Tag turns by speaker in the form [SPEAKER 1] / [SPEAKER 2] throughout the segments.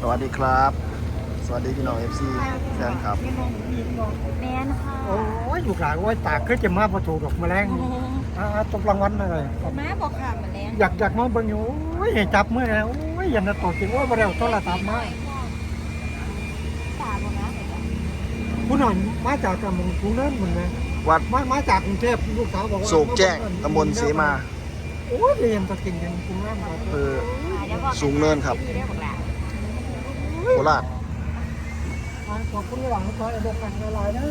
[SPEAKER 1] สวัสดีครับ สวัสดีพี่น้องเอฟซีแฟนครับ
[SPEAKER 2] แมนค่ะ
[SPEAKER 3] โอ้ยอยู่หลายโอ้ยตากเคยจะมาประตูดอกแมลงอ่าตกรางวัลเลยครับ
[SPEAKER 2] ม้าบอกค่ะมาแล้ว
[SPEAKER 3] อยากอยากมาเบิ่งอยู่โอ้ยให้จับมือแล้วโอ้ยอยันจะตกจริงโอ้ยบ่ได้เอาโทรศัพท์มา
[SPEAKER 2] ตาบอกนะ
[SPEAKER 3] ผู้หน่อยมาจากกำมงกูเนิ่นเหมือนไง
[SPEAKER 1] วัด
[SPEAKER 3] มามาจากกรุงเทพลูกสาวบอกว่า
[SPEAKER 1] โศกแจ้งตำบลเสมา
[SPEAKER 3] โอ้ยเรียนตะกินกันกูเนิ่นครับ
[SPEAKER 1] อำเภอสูงเนินครับโคราช
[SPEAKER 3] ขอบคุณหลังคอให้เด็กกันละลายนะ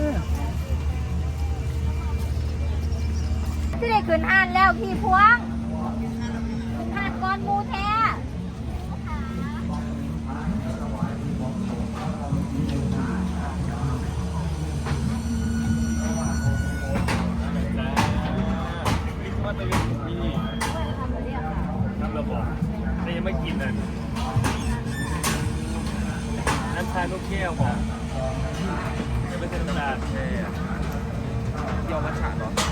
[SPEAKER 2] ที่ได้ขึ้นอ่านแล้วพี่พวงขึ้นอ่านก้อนมูแท้
[SPEAKER 4] ยอมมาฉาเหรอ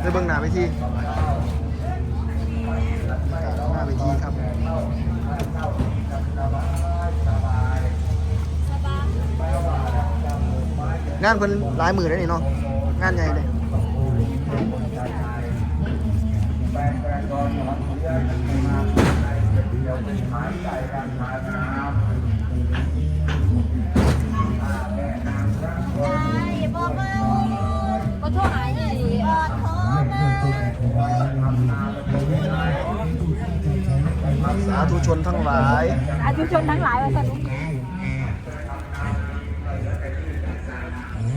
[SPEAKER 4] ได้เบื้
[SPEAKER 1] องหน้าเวทีบรรยากาหน้าเวทีครับงานเพิ่นหลายหมือได้นี่เนาะงานใหญ่เลย
[SPEAKER 2] บอก
[SPEAKER 1] สาธุชนทั้งหลาย
[SPEAKER 2] อาชุชนทั้งหลายว่าสนุก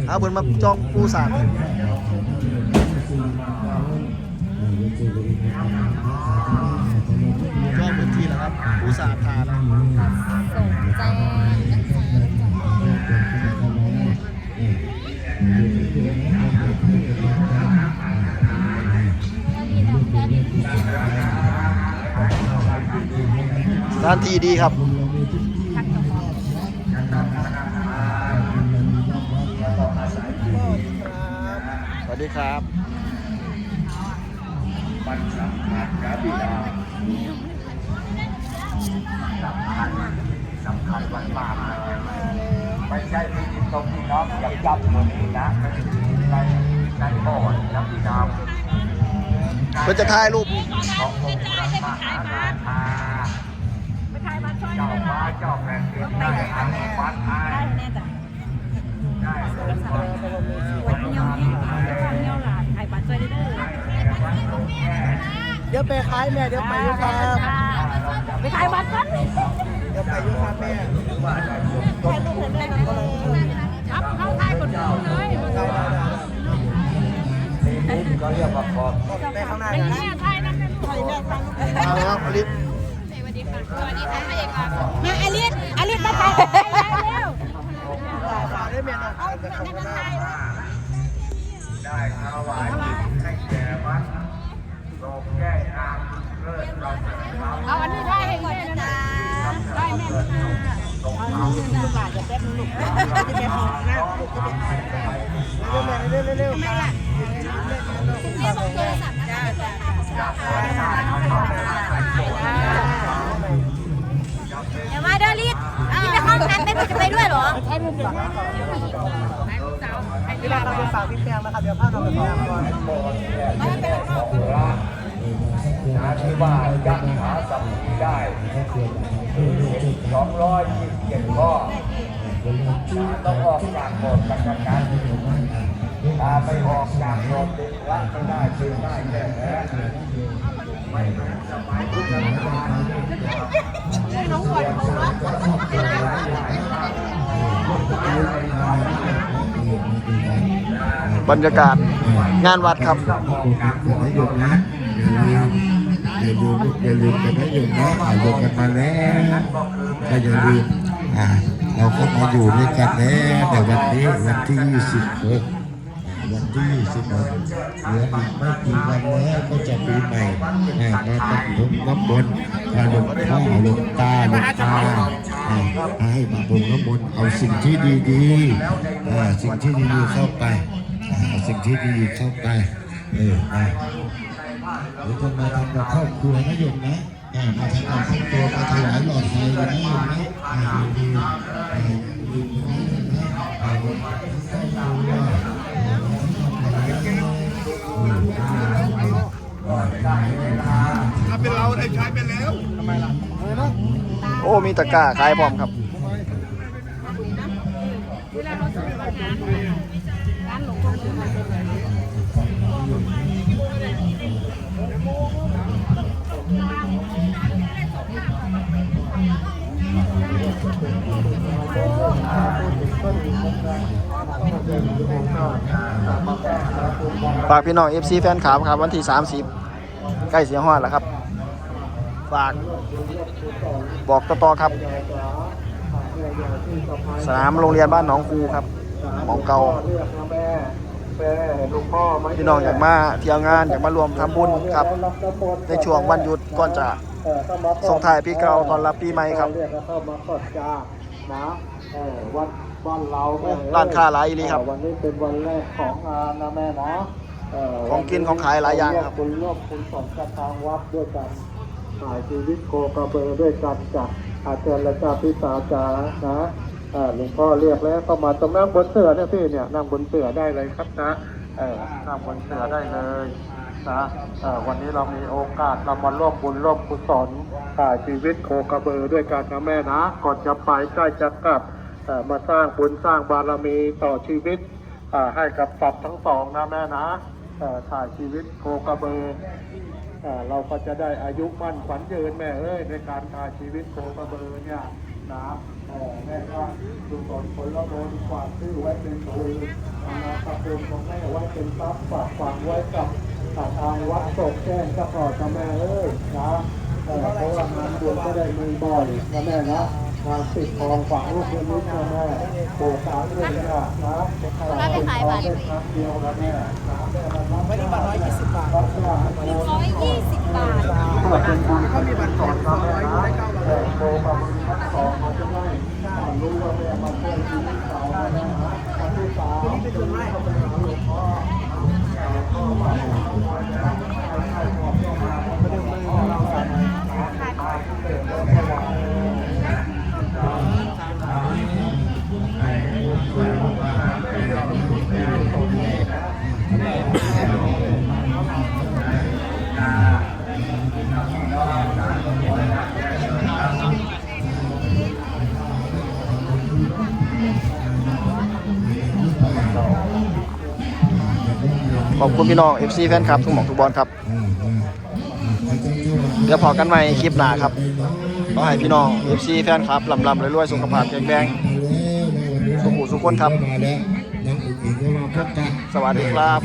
[SPEAKER 1] เอาเพิ่นมาจองปูสาดจองพื้นที่แล้วครับปูสาดทาแสถา
[SPEAKER 2] นที่ดีครับสวั
[SPEAKER 1] สดีครับปัญสังขารกาบิดาสำคัญสำคัญมากมาก
[SPEAKER 5] ไม่ใช่ที่ดินตรงที่น้องอยากจับตัวนี้นะในในบ่อนะพี่น้อง
[SPEAKER 1] เพื่อจะถ่ายรูป
[SPEAKER 5] ขององค์พระมหาราชา เจ้าฟ้าเจ้าแผ่นดินได้อนุมัติให้ได้ลงมา
[SPEAKER 2] วันเงี้ยวนี่วันเงี้ยวหลานไอ้บัตรช่วยได้ด้วย
[SPEAKER 3] เดี๋ยวไปขายแม่เดี๋ยวไปอยู่ครับ
[SPEAKER 2] ไปขายบัตรกัน
[SPEAKER 3] เดี๋ยวไปอยู่ครับแม่
[SPEAKER 2] ครับเข้าทายคนดูเลย
[SPEAKER 5] นี่ก็เรียกว่าขอบ
[SPEAKER 3] ไปข้างหน้า
[SPEAKER 2] เป็นแม่ไทยนะเป็นไทยแม่ฟัง
[SPEAKER 1] เอาครับลิฟ
[SPEAKER 2] ส มาอลิสอลิสมาถ่ายแล้ว
[SPEAKER 3] ได้แม่น้อง
[SPEAKER 2] เอาเป็นนักไทย
[SPEAKER 5] ได้ถวายให้แก่วัดโลกแก้งามเลิศรองเรา
[SPEAKER 2] เอาอันนี้ได้ให้แม่นะได้แม่นะลูกหลานจะแป๊บนึงลูกจะไปหองน้ำลูกจะไป
[SPEAKER 3] เร็วๆเร็วๆ
[SPEAKER 2] แม่ละแอใช่ลูกเว
[SPEAKER 3] ลาเราไปฝากพี่แปงนะครับเดี๋ยวพาเราไปฝากก่อน
[SPEAKER 5] นะที่ว่ายักษ์หาสัมผัสได้สองร้อยยี่สิบเจ็ดข้อต้องออกจากโบสถ์กันกันถ้าไม่ออกจากโบสถ์ละไม่ได้คือได้แค่แพ้
[SPEAKER 2] น้องหวดบอกว่
[SPEAKER 1] บรรยากาศงานวัดครับ
[SPEAKER 5] อย่าหยุดนะอย่าลืมอย่าลืมกันนะหยุดนะอ่าหยุดกันมาแล้วก็อย่าลืมอ่าเราก็มาอยู่ด้วยกันแล้วแต่วันนี้วันที่26วันที่26เหลืออีกไม่กี่วันแล้วก็จะปีใหม่อ่ามาตักผมน้ำมนมาหลวงพ่อหลวงตาหลวงตาให้มาผมน้ำมนต์เอาสิ่งที่ดีๆอ่าสิ่งที่ดีๆเข้าไปเอาสิ่งที่ดีๆเข้าไปเออไปหรือจะมาทำกับครอบครัวนะโยมนะอ่ามาทำกับครอบครัวมาถวายหลอดไฟกันนะโยมนะอ่าดีๆอ่าดีๆนะโยมนะอ่าวันนี้า
[SPEAKER 6] เป็นเราได้ใช้ไปแล้วทำไมล่ะ
[SPEAKER 1] โอ้มีตะกร้าขายพร้อมครับ
[SPEAKER 2] เวลาเราซื้อร้านร้านหลวงพ่อ
[SPEAKER 1] ฝากพี่น้อง FC แฟนคลับครับ วันที่ 30 ใกล้เสียฮอดแล้วครับ ฝาก บอกต่อๆครับ สนามโรงเรียนบ้านหนองคูครับหมองเก่าพี่น้องอยากมาเที่ยวงานอยากมารวมทำบุญครับ ในช่วงวันหยุดก่อนจะส่งท้ายปีเก่าตอนรับปีใหม่ครับ
[SPEAKER 6] วัดบ้านเราแม่เอ้ย
[SPEAKER 1] ร้านค้าหลายอีหลีครับ
[SPEAKER 6] วันนี้เป็นวันแรกของงานนะแม่นะ
[SPEAKER 1] ของกินของขายหลายอย่างครับ
[SPEAKER 6] คุณร่วมคุณสองกับทางวัดด้วยกัน ถ่ายชีวิตโคกระเบอด้วยกันจ้ะอาจารย์และจ้าพิสาจานะหลวงพ่อเรียกแล้วก็มาตรงนั่งบนเสือเนี่ยพี่เนี่ยนั่งบนเสือได้เลยครับนะนั่งบนเสือได้เลยนะวันนี้เรามีโอกาสเรามาร่วมบุญร่วมกุศลถ่ายชีวิตโคกระเบอด้วยกันนะแม่นะก่อนจะไปใกล้จะกลับมาสร้างบุญสร้างบารมีต่อชีวิตให้กับสัตว์ทั้งสองนะแม่นะถ่ายชีวิตโคกระเบอร์อ่า เราก็จะได้อายุมั่นขวัญยืนแม่เอ้ยในการทาชีวิตโคกระเบอเนี่ยนะเออแม่ก็ดูตนผลละโมนฝากชื่อไว้เป็นปืนนาตะปูนของแม่ไว้เป็นทรัพย์ฝากฝังไว้กับทางวัดโศกแจ้งก็ขอจะแม่เอ้ยนะเออเพราะว่างานบุญก็ได้มีบ่อยนะแม่นะ งานปิดทองฝังลูกนิมิตนะแม่โปรดสามเรื่องเนี่ยนะ
[SPEAKER 2] ร้านไปขายบัตร
[SPEAKER 6] ครั้งเดียวนะแม่นะแม่นะ
[SPEAKER 2] ร้อยยี่สิบบาท
[SPEAKER 6] ก็เป็นบุญก็มีบัตรสองร้อยได้เก้าร้อยโตมาบุญทั้งสองเขาจะได้รู้ว่าแม่มาช่วยชีวิตเขานะอันที่สามที่เป็นไม้เขาเป็นหลวงพ่อ
[SPEAKER 1] ข ขอบคุณพี่น้อง FC แฟนคลับทุกหมองทุกบอลครับ เดี๋ยวพอกันใหม่คลิปหน้าครับขอให้พี่น้อง FC แฟนคลับลำลำรวยๆสุขภาพแข็งแรงสุขุสุขคนครับ สวัสดีครับ